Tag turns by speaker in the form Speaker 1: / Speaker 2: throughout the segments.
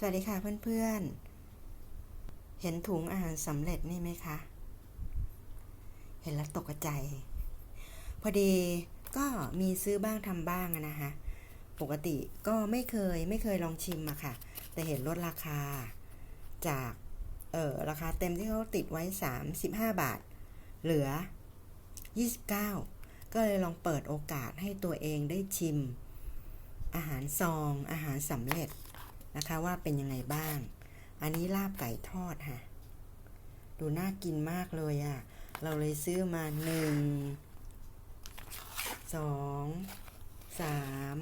Speaker 1: สวัสดีค่ะเพื่อนๆ เห็นถุงอาหารสำเร็จนี่ไหมคะ เห็นแล้วตกใจ พอดีก็มีซื้อบ้างทำบ้างนะคะ ปกติก็ไม่เคยไม่เคยลองชิมอะค่ะ แต่เห็นลดราคาจากเออราคาเต็มที่เขาติดไว้ 35 บาท เหลือ 29 ก็เลยลองเปิดโอกาสให้ตัวเองได้ชิม อาหารซองอาหารสำเร็จ นะคะว่าเป็นยังไงบ้าง อันนี้ลาบไก่ทอดค่ะ ดูน่ากินมากเลยอะ่ะ เราเลยซื้อมาหนึ่งสองสาม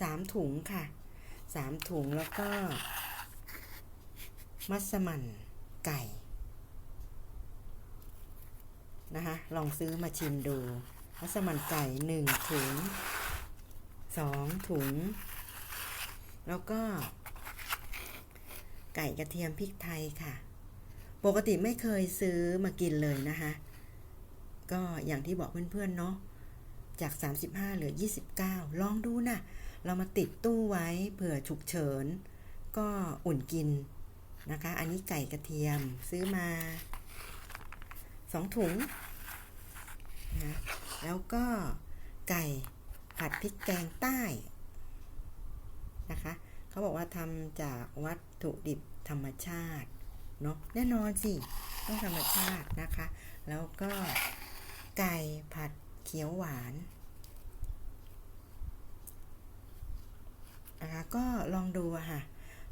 Speaker 1: สามถุงค่ะสามถุงแล้วก็ มัสมั่นไก่ นะคะ ลองซื้อมาชิมดู มัสมั่นไก่หนึ่งถุงสองถุง แล้วก็ ไก่กระเทียมพริกไทยค่ะ ปกติไม่เคยซื้อมากินเลยนะคะ ก็อย่างที่บอกเพื่อนๆเนาะจาก 35 เหลือ 29 ลองดูนะเรามาติดตู้ไว้เผื่อฉุกเฉิน ก็อุ่นกินนะคะ อันนี้ไก่กระเทียมซื้อมา2ถุงนะแล้วก็ไก่ผัดพริกแกงใต้ เขาบอกว่าทำจากวัตถุดิบธรรมชาติเนาะแน่นอนสิต้องธรรมชาตินะคะ แล้วก็ไก่ผัดเขียวหวานนะคะก็ลองดูอะค่ะ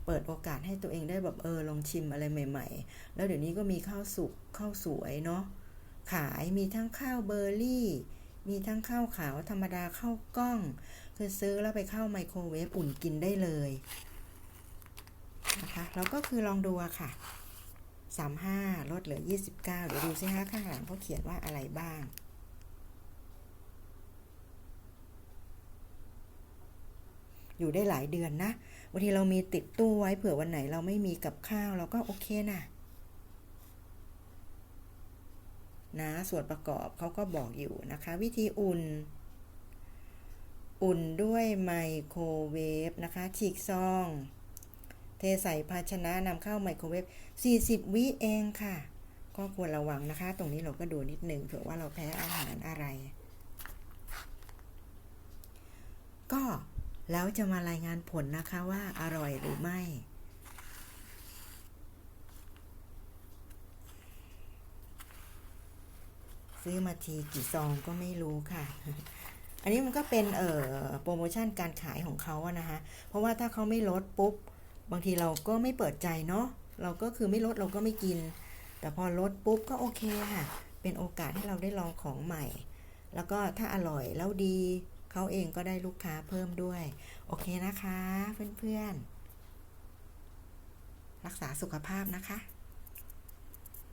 Speaker 1: เปิดโอกาสให้ตัวเองได้แบบเออลองชิมอะไรใหม่ ๆ แล้วเดี๋ยวนี้ก็มีข้าวสุกข้าวสวยเนาะขายมีทั้งข้าวเบอร์รี่ มีทั้งข้าวขาวธรรมดาข้าวกล้อง คือซื้อแล้วไปเข้าไมโครเวฟอุ่นกินได้เลยนะคะแล้วก็คือลองดูอะค่ะ 35 ลดเหลือ 29 เดี๋ยวดูซิฮะข้างหลังเขาเขียนว่าอะไรบ้างอยู่ได้หลายเดือนนะบางทีเรามีติดตู้ไว้เผื่อวันไหนเราไม่มีกับข้าวเราก็โอเคนะ นะส่วนประกอบเขาก็บอกอยู่นะคะ วิธีอุ่น อุ่นด้วยไมโครเวฟนะคะฉีกซอง เทใส่ภาชนะนำเข้าไมโครเวฟ 40 วิเองค่ะ ก็ควรระวังนะคะ ตรงนี้เราก็ดูนิดหนึ่งเผื่อว่าเราแพ้อาหารอะไร ก็แล้วจะมารายงานผลนะคะว่าอร่อยหรือไม่ ซื้อมาทีกี่ซองก็ไม่รู้ค่ะ อันนี้มันก็เป็นเอ่อโปรโมชั่นการขายของเขาอะนะคะ เพราะว่าถ้าเขาไม่ลดปุ๊บบางทีเราก็ไม่เปิดใจเนาะเราก็คือไม่ลดเราก็ไม่กิน แต่พอลดปุ๊บก็โอเคค่ะ เป็นโอกาสให้เราได้ลองของใหม่ แล้วก็ถ้าอร่อยแล้วดีเขาเองก็ได้ลูกค้าเพิ่มด้วย โอเคนะคะเพื่อนๆรักษาสุขภาพนะคะ